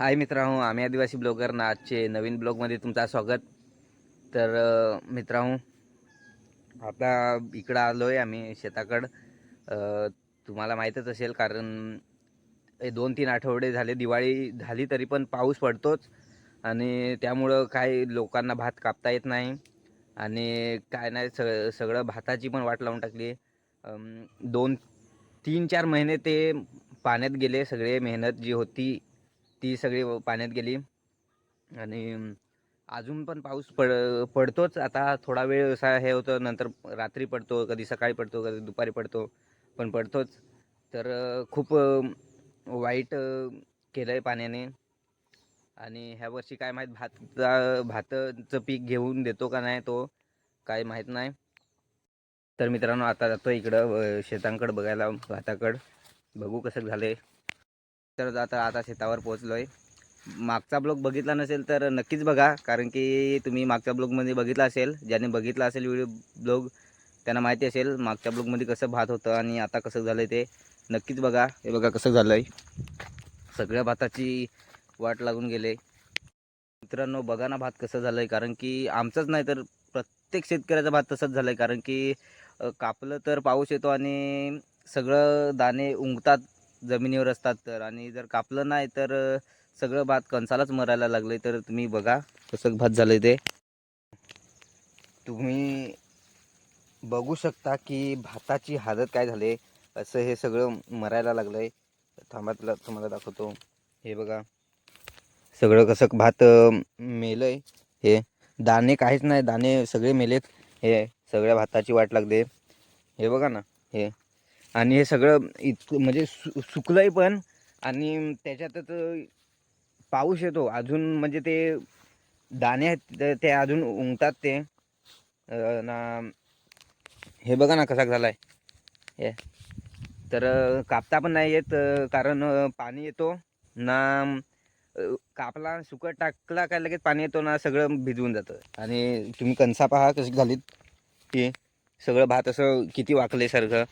हाय मित्रांनो आम्ही आदिवासी ब्लॉगर ना आजचे नवीन ब्लॉगमध्ये तुमचं स्वागत. तर मित्रांनो आता इकडं आलो आहे आम्ही शेताकडं. तुम्हाला माहीतच असेल कारण दोन तीन आठवडे झाले दिवाळी झाली तरी पण पाऊस पडतोच. आणि त्यामुळं काय लोकांना भात कापता येत नाही. आणि काय नाही सग सगळं भाताची पण वाट लावून टाकली दोन तीन चार महिने ते पाण्यात गेले सगळे मेहनत जी होती ती सगळी व- पाण्यात गेली. आणि अजून पण पाऊस पड पडतोच. आता थोडा वेळ असा हे होतं नंतर रात्री पडतो कधी सकाळी पडतो कधी दुपारी पडतो पण पडतोच. तर खूप वाईट केलं आहे पाण्याने. आणि ह्या वर्षी काय माहीत भातचा भाताचं पीक घेऊन देतो का नाही तो काय माहीत नाही. तर मित्रांनो आता जातो इकडं शेतांकडं बघायला भाताकडं. बघू कसं झालं आहे तर आता आता शेतावर पोहोचलो आहे मागचा ब्लॉग बघितला नसेल तर नक्कीच बघा कारण की तुम्ही मागच्या ब्लॉगमध्ये बघितला असेल. ज्याने बघितला असेल व्हिडिओ ब्लॉग त्यांना माहिती असेल मागच्या ब्लॉगमध्ये कसं भात होतं आणि आता कसं झालं ते. नक्कीच बघा हे बघा कसं झालं आहे सगळ्या भाताची वाट लागून गेले. मित्रांनो बघा ना भात कसं झालं आहे कारण की आमचंच नाही तर प्रत्येक शेतकऱ्याचा भात तसंच झालं आहे कारण की कापलं तर पाऊस येतो आणि सगळं दाणे उंगतात. जमिनीवर असतात तर आणि जर कापलं नाही तर सगळं भात कणसालाच मरायला लागले तर तुम्ही बघा कसं भात झालं ते. तुम्ही बघू शकता की भाताची हालत काय झाली असं हे सगळं मरायला लागलं आहे थांबा तुम्हाला दाखवतो. हे बघा. सगळं कसं भात मेलं आहे हे दाणे काहीच नाही दाणे सगळे मेलेत. हे सगळ्या भाताची वाट लागते. हे बघा ना हे. आणि हे सगळं इतकं म्हणजे सु सुकलंय पण आणि त्याच्यातच पाऊस येतो. अजून म्हणजे ते दाणे आहेत ते- अजून उंगतात ते. ना हे बघा ना कसा झाला आहे हे. तर कापता पण नाही येत कारण पाणी येतो. ना कापला सुकट टाकला काय लगेच पाणी येतो ना सगळं भिजवून जातं. आणि तुम्ही कणसा पहा कशी झालीत. की सगळं भात असं किती वाकले सारखं.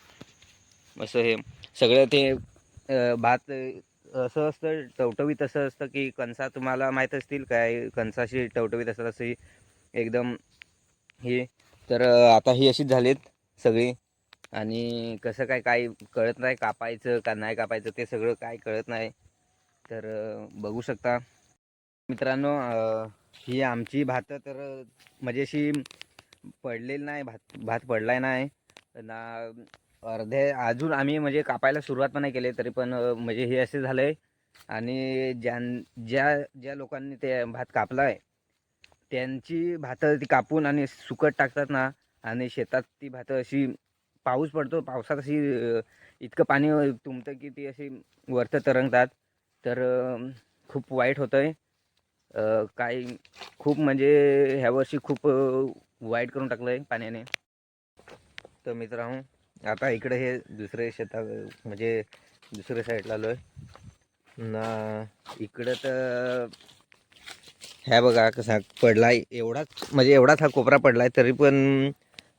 असं हे सगळं ते भात असं असतं टवटवीत असं असतं की कणसा तुम्हाला माहीत असतील काय? कणसाशी टवटवीत असतात अशी एकदम हे. तर आता ही अशीच झालीत सगळी. आणि कसं काय काय कळत नाही कापायचं का नाही कापायचं ते सगळं काय कळत नाही. तर बघू शकता. मित्रांनो ही आमची भात तर म्हणजे अशी पडलेली नाही भात भात पडलाय नाही. ना अर्धे अजून आम्ही म्हणजे कापायला सुरुवात पण नाही केली तरी पण म्हणजे हे असे झालं आहे आणि ज्यां ज्या ज्या लोकांनी ते भात कापला आहे त्यांची भातं ती कापून आणि सुकट टाकतात ना आणि शेतात ती भातं अशी पाऊस पडतो पावसात अशी इतकं पाणी तुंबतं की ती अशी वर्त तरंगतात. तर खूप वाईट होतं आहे काय खूप म्हणजे ह्या वर्षी खूप वाईट करून टाकलं आहे पाण्याने. तर मित्रांनो आता इकडे हे दुसरे शेता म्हणजे दुसऱ्या साईडला आलो आहे ना इकडं तर ह्या बघा कसा पडला एवढाच म्हणजे एवढाच हा कोपरा पडलाय तरी पण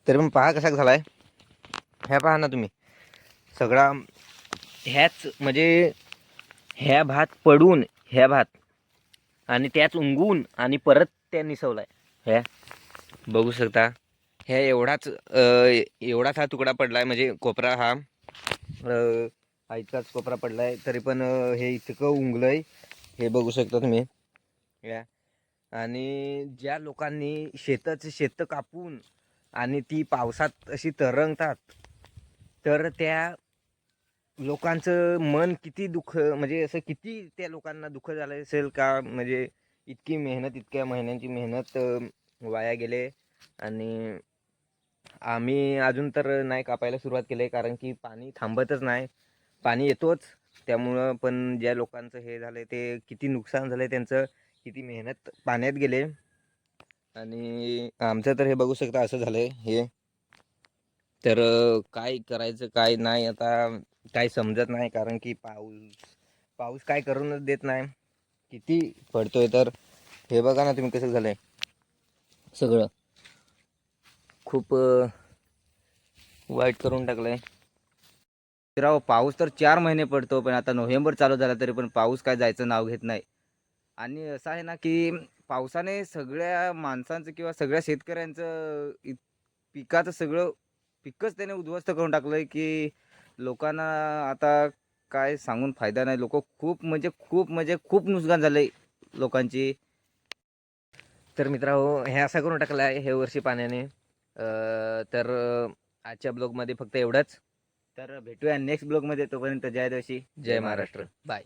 तरी पण पहा कसा झाला आहे ह्या पहा ना तुम्ही. सगळा ह्याच म्हणजे ह्या भात पडून ह्या भात आणि त्याच उंगून आणि परत त्या निसवलाय. ह्या बघू शकता. ह्या एवढाच एवढाच हा तुकडा पडला आहे म्हणजे कोपरा हा हा इतकाच कोपरा पडलाय तरी पण हे इतकं उंगलंय हे बघू शकता तुम्ही. या. आणि ज्या लोकांनी शेताचं शेतं कापून आणि ती पावसात अशी तरंगतात तर त्या लोकांचं मन किती दुःख म्हणजे असं किती त्या लोकांना दुःख झालं असेल का? म्हणजे इतकी मेहनत इतक्या महिन्यांची मेहनत वाया गेले आणि आम्ही अजून तर नाही कापायला सुरुवात केली आहे कारण की पाणी थांबतच नाही. पाणी येतोच. त्यामुळं पण ज्या लोकांचं हे झालं ते किती नुकसान झालं त्यांचं किती मेहनत पाण्यात गेले. आणि आमचं तर हे बघू शकता असं झालं हे. तर काय करायचं काय नाही आता काय समजत नाही कारण की पाऊस पाऊस काय करूनच देत नाही. किती पडतोय तर हे बघा ना तुम्ही कसं झालं सगळं. खूप वाईट करून टाकलं आहे राव पाऊस तर चार महिने पडतो पण आता नोव्हेंबर चालू झाला तरी पण पाऊस काय जायचं नाव घेत नाही. आणि असं आहे ना की पावसाने सगळ्या माणसांचं किंवा सगळ्या शेतकऱ्यांचं पिकाचं सगळं पिकच त्याने उद्ध्वस्त करून टाकलं आहे की लोकांना आता काय सांगून फायदा नाही. लोक खूप म्हणजे खूप म्हणजे खूप नुकसान झालं आहे लोकांची. तर मित्रांनो हे असं करून टाकलं आहे हे वर्षी पाण्याने. तर आजच्या ब्लॉगमध्ये फक्त एवढंच. तर भेटूया नेक्स्ट ब्लॉगमध्ये. तोपर्यंत जय दिवशी जय महाराष्ट्र. बाय